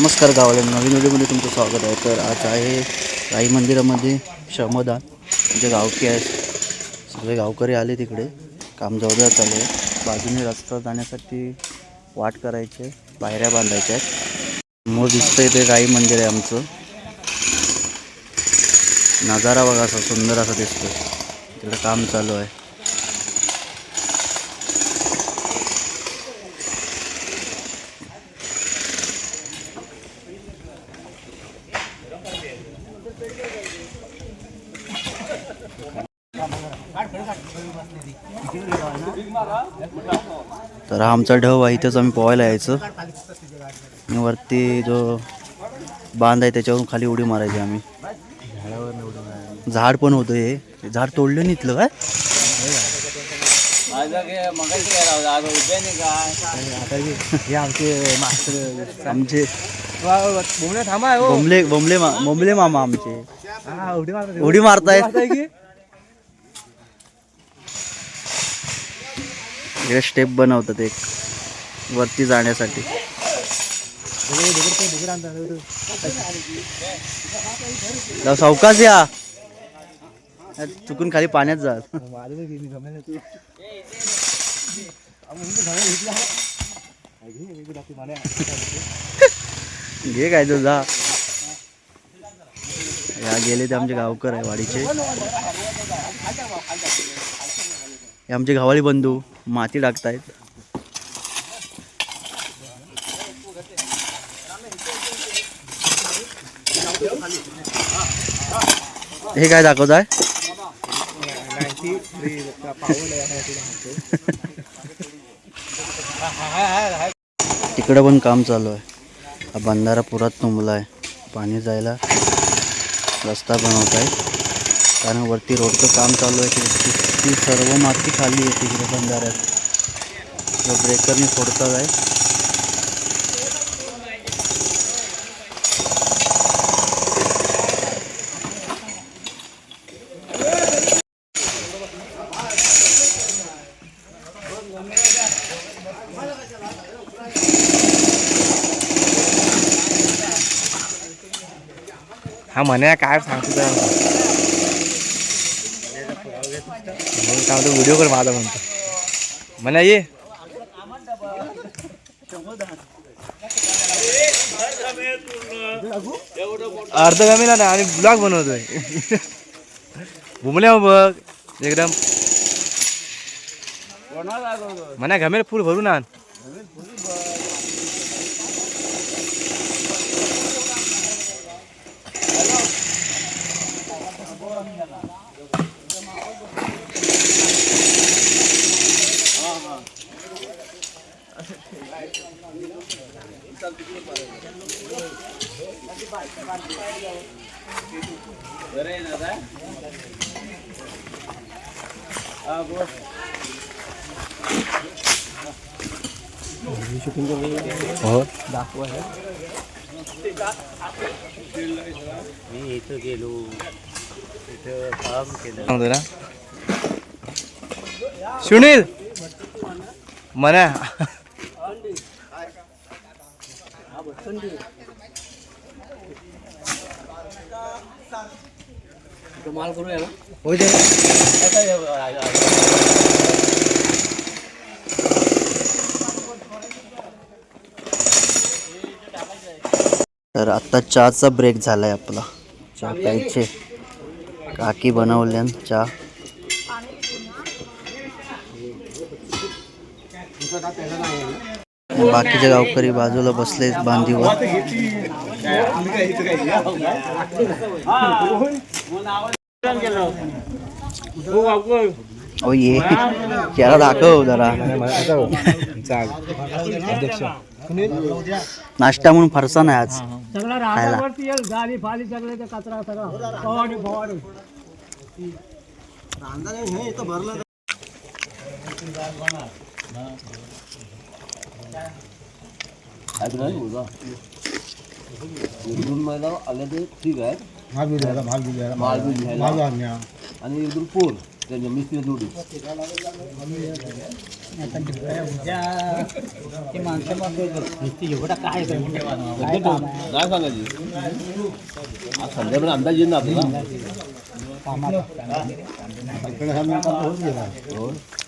नमस्कार गावाला नवीन व्हिडिओमध्ये तुमचं स्वागत आहे. तर आज आहे राई मंदिरामध्ये श्रमदान जे गावकी आहेत. सगळे गावकरी आले तिकडे. काम जवळजवळ चालू आहे. बाजूने रस्ता जाण्यासाठी वाट करायचे पायऱ्या बांधायच्या आहेत. समोर दिसतंय ते राई मंदिर आहे आमचं. नजारा बघा असा सुंदर असा दिसतोय. तिकडे काम चालू आहे. तर हा आमचा ढव आहे इथेच आम्ही पोहायला यायचं. आणि वरती जो बांध आहे त्याच्यावरून खाली उडी मारायची आम्ही. झाड पण होतं हे. झाड तोडलं नाही इथलं काय? हे आमचे मास्टर आमचे थांबा बोमले बोंबले मामा आमचे. उडी मारतात उडी मारताय की हे स्टेप बनवतात एक. वरती जाण्यासाठी. जाऊ सावकाश या. चुकून खाली पाण्यात जा. घे काय तो जा. या गेले ते आमचे गावकर आहे वाडीचे. हे आमचे गावाळी बंधू माती टाकतायत. हे काय दाखवत आहे तिकडं पण काम चालू आहे. हा बंधारा पुरात तुंबला आहे पाणी जायला रस्ता बनवत आहे कारण वरती रोडचं काम चालू आहे ती- सर्व माती खाली आहे तिकडे बंधाऱ्यात. ब्रेकरने फोडतात आहे हा म्हणे काय सांगतो तर म्हणून व्हिडिओ कर माझा म्हणतो. म्हणे ये. अर्ध कमीला ना आम्ही ब्लॉग बनवतोय. घुमल्या हो बघ एकदम. म्हणा घमेल फुल भरून आण. हो दाखवा मी इथं गेलो. इथं काम केलं. सांगतो ना. सुनील! हो दे. तर आता चहाचा ब्रेक झालाय आपला. चहा प्यायचे. काकी बनवल्यान चहा. बाकीचे गावकरी बाजूला बसले बांधीवर. ओ ये. चेहरा दाखव जरा. नाश्ता म्हणून फरसा नाही आज. सगळा खायला. राहण्यावरती येईल गाडी फाली सगळे ते कचरा सगळा फवारणी फवारणी इकडून मला आलं ते ठीक आहे माल बिल द्यायला माल बिल द्यायला माल बिल घ्यायला माल आणण्या आणि इकडून पोल त्यांच्या मिस्त्री जोडी काय सांगायची आज संध्याकाळी अंदाज येईल ना आपल्याला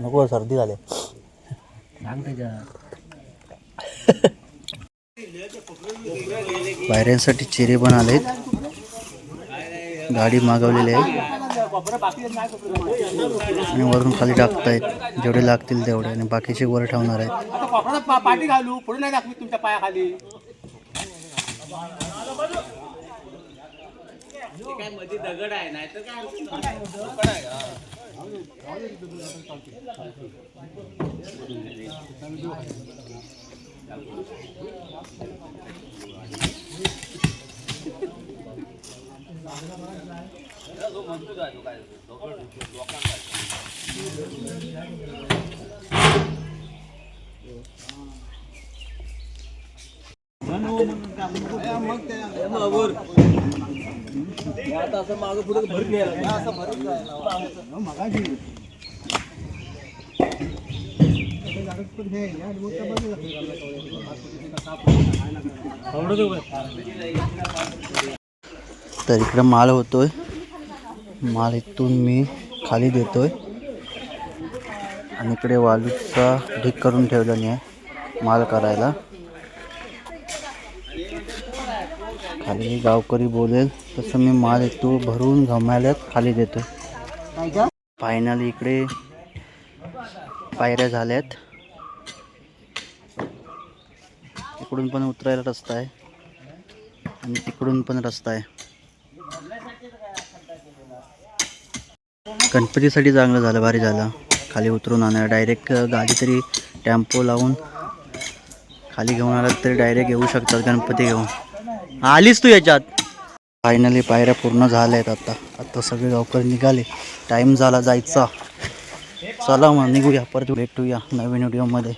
नको सर्दी झाले. बाहेऱ्यांसाठी चिरे पण आलेत. गाडी मागवलेली आहे. आणि वरून खाली टाकतायत. जेवढे लागतील तेवढे. आणि बाकीचे वर ठेवणार आहेत. पाठी घालू. पुढे नाही दाखवी तुमच्या पायाखाली. ते काय मध्ये दगड आहे नाही तर काय दगड आहे का? त्याला जो मजबूत आहे तो काय दगड लोकांना काय तर इकडं माल होतोय. माल इथून मी खाली देतोय. आणि इकडे वालूचा ढीक करून ठेवला नाही आहे माल करायला खाली गावकरी बोलेल तसं मी माल येतो भरून गमायल्यात खाली देतो. फायनल इकडे पायऱ्या झाल्यात. इकडून पण उतरायला रस्ता आहे. आणि तिकडून पण रस्ता आहे. गणपतीसाठी चांगलं झालं भारी झालं. खाली उतरून आणा डायरेक्ट गाडी तरी टेम्पो लावून खाली घेऊन आलात तरी डायरेक्ट येऊ शकतात गणपती घेऊन. आलीस तू याच्यात. फायनली पायऱ्या पूर्ण झाल्या आहेत आता. आता सगळे लवकर निघाले. टाईम झाला जायचा. चला मग निघूया. परत भेटूया नवीन व्हिडिओमध्ये